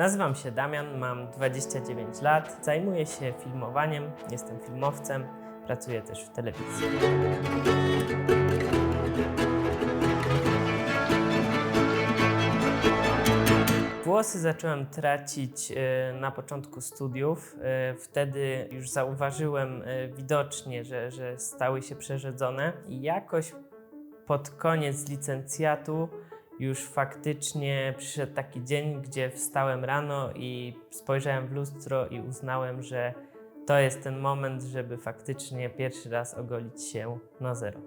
Nazywam się Damian, mam 29 lat, zajmuję się filmowaniem, jestem filmowcem, pracuję też w telewizji. Włosy zacząłem tracić e, na początku studiów. E, Wtedy już zauważyłem e, widocznie, że, że stały się przerzedzone i jakoś pod koniec licencjatu już faktycznie przyszedł taki dzień, gdzie wstałem rano i spojrzałem w lustro i uznałem, że to jest ten moment, żeby faktycznie pierwszy raz ogolić się na zero.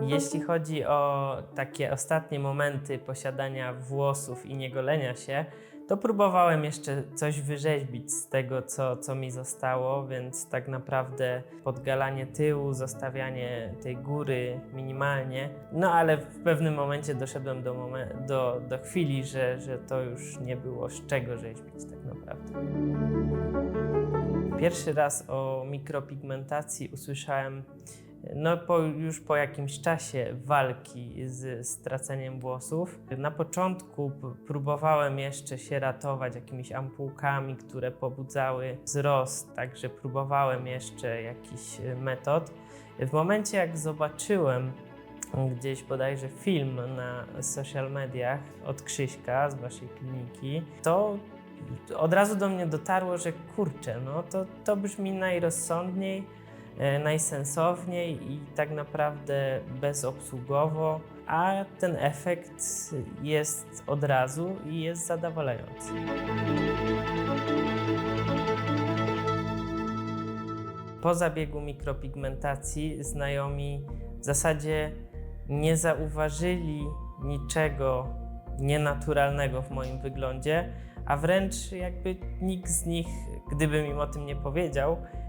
Jeśli chodzi o takie ostatnie momenty posiadania włosów i niegolenia się, to próbowałem jeszcze coś wyrzeźbić z tego, co, co mi zostało, więc tak naprawdę podgalanie tyłu, zostawianie tej góry minimalnie. No ale w pewnym momencie doszedłem do, momen- do, do chwili, że, że to już nie było z czego rzeźbić tak naprawdę. Pierwszy raz o mikropigmentacji usłyszałem no, po, już po jakimś czasie walki z straceniem włosów. Na początku próbowałem jeszcze się ratować jakimiś ampułkami, które pobudzały wzrost, także próbowałem jeszcze jakiś y, metod. W momencie jak zobaczyłem gdzieś bodajże film na social mediach od Krzyśka z waszej kliniki, to od razu do mnie dotarło, że kurczę, no to, to brzmi najrozsądniej, e, najsensowniej i tak naprawdę bezobsługowo, a ten efekt jest od razu i jest zadowalający. Po zabiegu mikropigmentacji znajomi w zasadzie nie zauważyli niczego nienaturalnego w moim wyglądzie, a wręcz jakby nikt z nich, gdybym im o tym nie powiedział, e,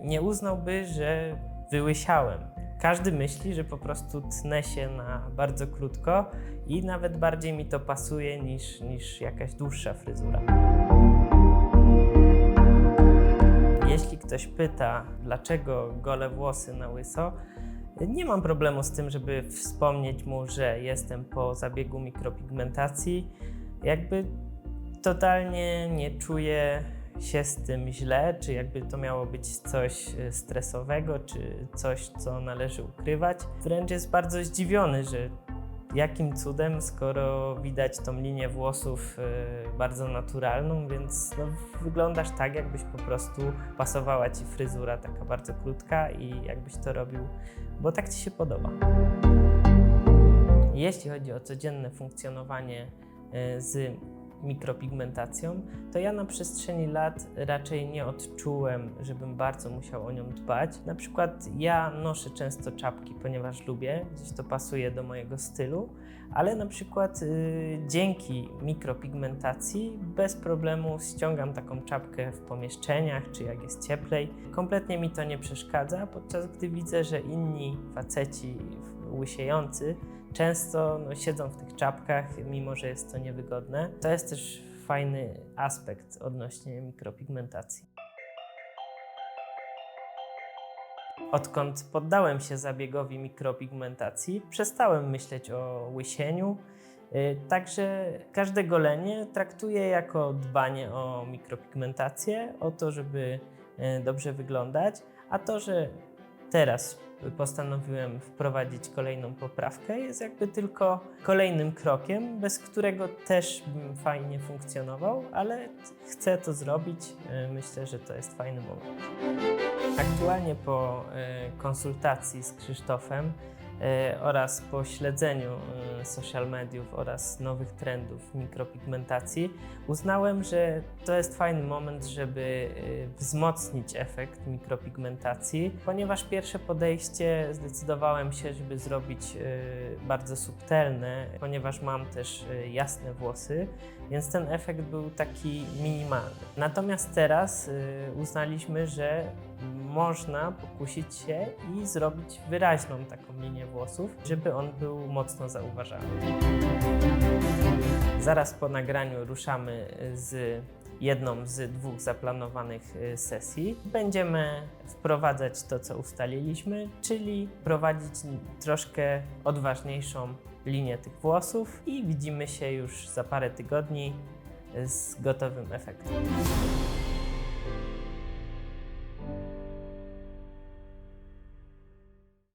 nie uznałby, że wyłysiałem. Każdy myśli, że po prostu tnę się na bardzo krótko i nawet bardziej mi to pasuje niż, niż jakaś dłuższa fryzura. Jeśli ktoś pyta, dlaczego gole włosy na łyso, nie mam problemu z tym, żeby wspomnieć mu, że jestem po zabiegu mikropigmentacji. Jakby totalnie nie czuję się z tym źle, czy jakby to miało być coś e, stresowego, czy coś, co należy ukrywać. Wręcz jest bardzo zdziwiony, że jakim cudem, skoro widać tą linię włosów e, bardzo naturalną, więc no, wyglądasz tak, jakbyś po prostu pasowała ci fryzura taka bardzo krótka i jakbyś to robił, bo tak ci się podoba. Jeśli chodzi o codzienne funkcjonowanie e, z mikropigmentacją, to ja na przestrzeni lat raczej nie odczułem, żebym bardzo musiał o nią dbać. Na przykład ja noszę często czapki, ponieważ lubię, gdzieś to pasuje do mojego stylu, ale na przykład y, dzięki mikropigmentacji bez problemu ściągam taką czapkę w pomieszczeniach, czy jak jest cieplej. Kompletnie mi to nie przeszkadza, podczas gdy widzę, że inni faceci łysiejący często no, siedzą w tych czapkach, mimo że jest to niewygodne. To jest też fajny aspekt odnośnie mikropigmentacji. Odkąd poddałem się zabiegowi mikropigmentacji, przestałem myśleć o łysieniu. Y, Także każde golenie traktuję jako dbanie o mikropigmentację, o to, żeby y, dobrze wyglądać, a to, że teraz postanowiłem wprowadzić kolejną poprawkę, jest jakby tylko kolejnym krokiem, bez którego też bym fajnie funkcjonował, ale chcę to zrobić. Y, Myślę, że to jest fajny moment. Aktualnie po e, konsultacji z Krzysztofem e, oraz po śledzeniu e, social mediów oraz nowych trendów mikropigmentacji uznałem, że to jest fajny moment, żeby e, wzmocnić efekt mikropigmentacji, ponieważ pierwsze podejście zdecydowałem się, żeby zrobić e, bardzo subtelne, ponieważ mam też e, jasne włosy, więc ten efekt był taki minimalny. Natomiast teraz uznaliśmy, że można pokusić się i zrobić wyraźną taką linię włosów, żeby on był mocno zauważalny. Zaraz po nagraniu ruszamy z jedną z dwóch zaplanowanych y, sesji. Będziemy wprowadzać to, co ustaliliśmy, czyli prowadzić troszkę odważniejszą linię tych włosów i widzimy się już za parę tygodni z gotowym efektem.